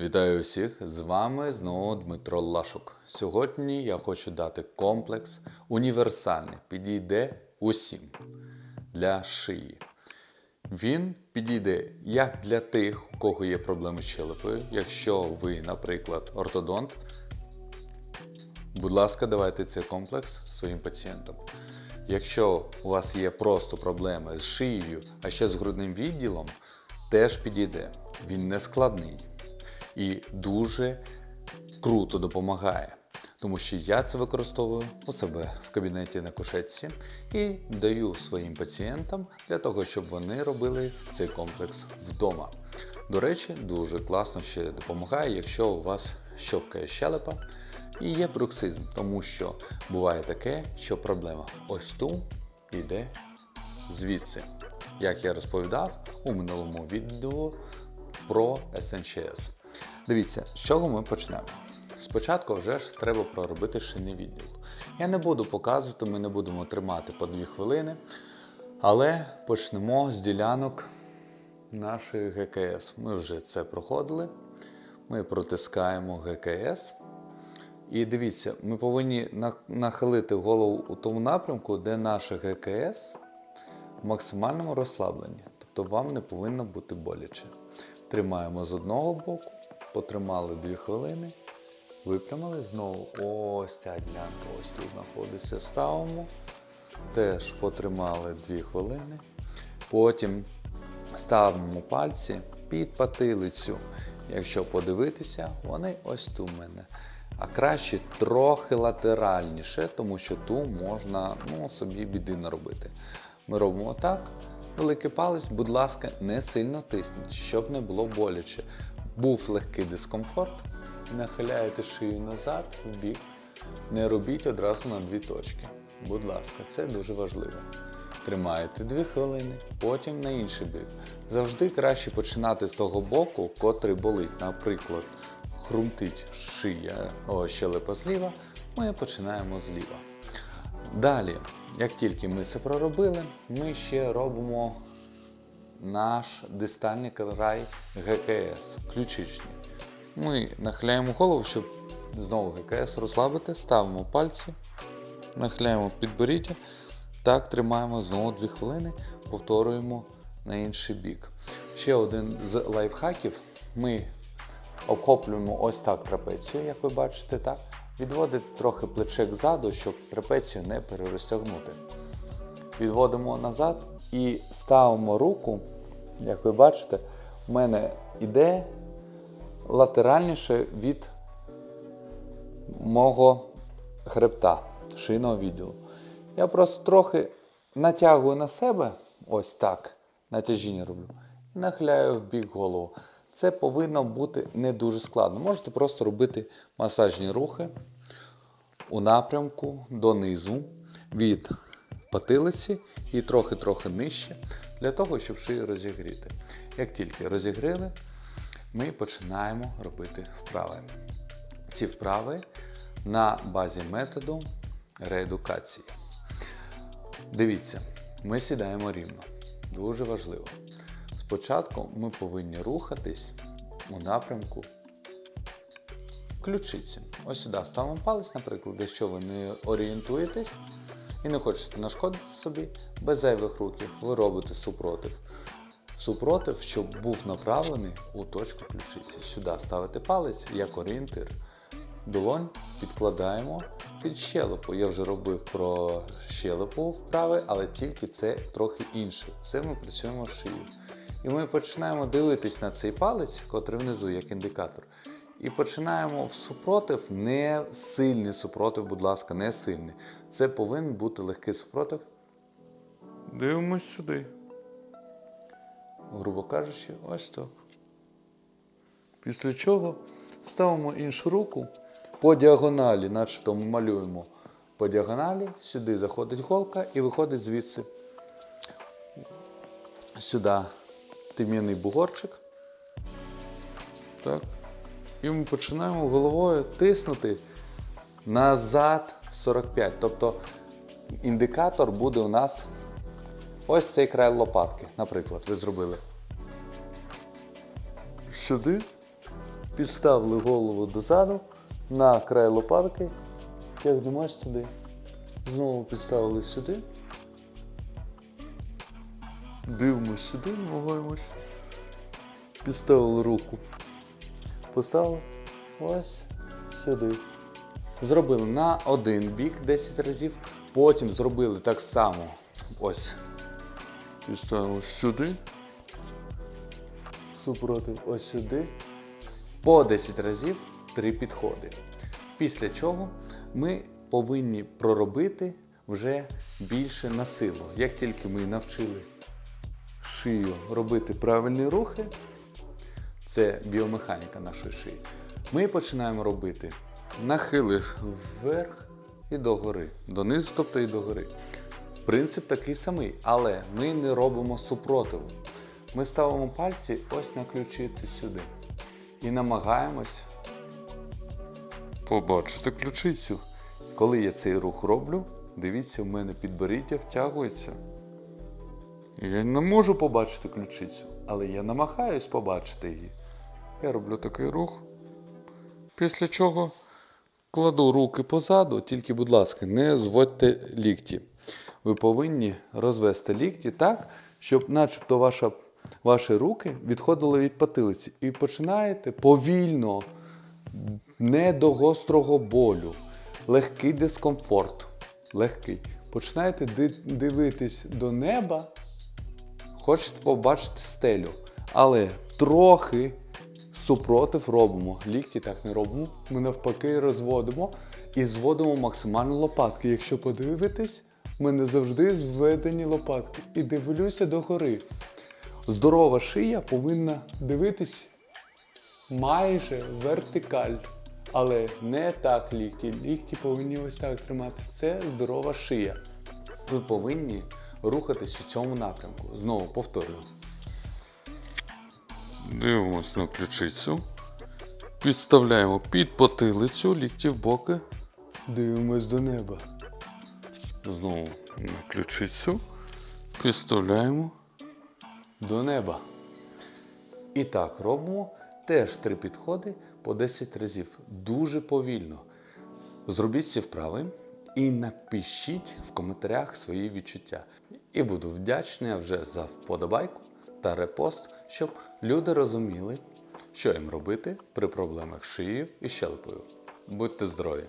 Вітаю всіх! З вами знову Дмитро Лашук. Сьогодні я хочу дати комплекс універсальний, підійде усім для шиї. Він підійде як для тих, у кого є проблеми з щелепою, якщо ви, наприклад, ортодонт, будь ласка, давайте цей комплекс своїм пацієнтам. Якщо у вас є просто проблеми з шиєю, а ще з грудним відділом, теж підійде. Він не складний і дуже круто допомагає. Тому що я це використовую у себе в кабінеті на кушетці і даю своїм пацієнтам для того, щоб вони робили цей комплекс вдома. До речі, дуже класно ще допомагає, якщо у вас щовкає щелепа і є бруксизм, тому що буває таке, що проблема ось тут йде звідси. Як я розповідав у минулому відео про SNCS. Дивіться, з чого ми почнемо. Спочатку вже ж треба проробити шинний відділ. Я не буду показувати, ми не будемо тримати по 2 хвилини, але почнемо з ділянок нашої ГКС. Ми вже це проходили. Ми протискаємо ГКС. І дивіться, ми повинні нахилити голову у тому напрямку, де наша ГКС в максимальному розслабленні. Тобто вам не повинно бути боляче. Тримаємо з одного боку, потримали 2 хвилини, випрямили знову. Ось ця ділянка ось тут знаходиться. Ставимо. Теж потримали 2 хвилини. Потім ставимо пальці під патилицю. Якщо подивитися, вони ось тут в мене. А краще трохи латеральніше, тому що тут можна ну, собі біди наробити. Ми робимо так. Великий палець, будь ласка, не сильно тисніть, щоб не було боляче. Був легкий дискомфорт, нахиляєте шию назад, в бік. Не робіть одразу на дві точки. Будь ласка, це дуже важливо. Тримаєте 2 хвилини, потім на інший бік. Завжди краще починати з того боку, котрий болить. Наприклад, хрумтить шия, о, щелепа зліва, ми починаємо зліва. Далі, як тільки ми це проробили, ми ще робимо наш дистальний край ГКС, ключичний. Ми нахиляємо голову, щоб знову ГКС розслабити, ставимо пальці, нахиляємо підборіддя. Так, тримаємо знову 2 хвилини, повторюємо на інший бік. Ще один з лайфхаків. Ми обхоплюємо ось так трапецію, як ви бачите, так. Відводите трохи плече ззаду, щоб трапецію не перерозтягнути. Відводимо назад і ставимо руку, як ви бачите, в мене йде латеральніше від мого хребта, шийного відділу. Я просто трохи натягую на себе, ось так, натяжіння роблю, і нахиляю в бік голову. Це повинно бути не дуже складно. Можете просто робити масажні рухи у напрямку донизу від потилиці і трохи-трохи нижче, для того, щоб шию розігріти. Як тільки розігріли, ми починаємо робити вправи. Ці вправи на базі методу реедукації. Дивіться, ми сідаємо рівно. Дуже важливо. Спочатку ми повинні рухатись у напрямку ключиці. Ось сюди ставимо палець, наприклад, якщо ви не орієнтуєтесь і не хочете нашкодити собі, без зайвих рухів ви робите супротив. Супротив, щоб був направлений у точку ключиці. Сюди ставите палець як орієнтир. Долонь підкладаємо під щелепу. Я вже робив про щелепу вправи, але тільки це трохи інше. Це ми працюємо з шиєю. І ми починаємо дивитись на цей палець, котрий внизу, як індикатор. І починаємо в супротив, не сильний супротив, будь ласка, не сильний. Це повинен бути легкий супротив. Дивимось сюди. Грубо кажучи, ось так. Після чого ставимо іншу руку по діагоналі, начебто ми малюємо по діагоналі, сюди заходить голка і виходить звідси. Сюди тим'яний бугорчик. Так. І ми починаємо головою тиснути назад 45. Тобто індикатор буде у нас ось цей край лопатки, наприклад, ви зробили. Сюди Підставили голову дозаду на край лопатки. Тягнемо сюди. Знову підставили сюди. Дивимось сюди, намагаємось. Підставили руку. Поставили ось сюди. Зробили на один бік 10 разів, потім зробили так само. Ось. Підставили сюди. Супротив ось сюди. По 10 разів 3 підходи. Після чого ми повинні проробити вже більше на силу. Як тільки ми навчили шию робити правильні рухи, це біомеханіка нашої шиї. Ми починаємо робити нахили вверх і догори, донизу, тобто і догори. Принцип такий самий, але ми не робимо супротиву. Ми ставимо пальці ось на ключиці сюди і намагаємось побачити ключицю. Коли я цей рух роблю, дивіться, у мене підборіддя втягується. Я не можу побачити ключицю, але я намагаюсь побачити її. Я роблю такий рух. Після чого кладу руки позаду, тільки, будь ласка, не зводьте лікті. Ви повинні розвести лікті так, щоб начебто ваша, ваші руки відходили від потилиці. І починаєте повільно, не до гострого болю, легкий дискомфорт. Легкий. Починаєте дивитись до неба, хочете побачити стелю, але трохи супротив робимо. Лікті так не робимо. Ми навпаки розводимо і зводимо максимально лопатки. Якщо подивитись, в мене завжди зведені лопатки. І дивлюся догори. Здорова шия повинна дивитись майже вертикаль. Але не так лікті. Лікті повинні ось так тримати. Це здорова шия. Ви повинні рухатись у цьому напрямку. Знову повторюю. Дивимось на ключицю. Підставляємо під потилицю, лікті в боки. Дивимось до неба. Знову на ключицю. Підставляємо до неба. І так робимо теж три підходи по 10 разів. Дуже повільно. Зробіть ці вправи і напишіть в коментарях свої відчуття. І буду вдячний вже за вподобайку та репост, щоб люди розуміли, що їм робити при проблемах з шиєю і щелепою. Будьте здорові!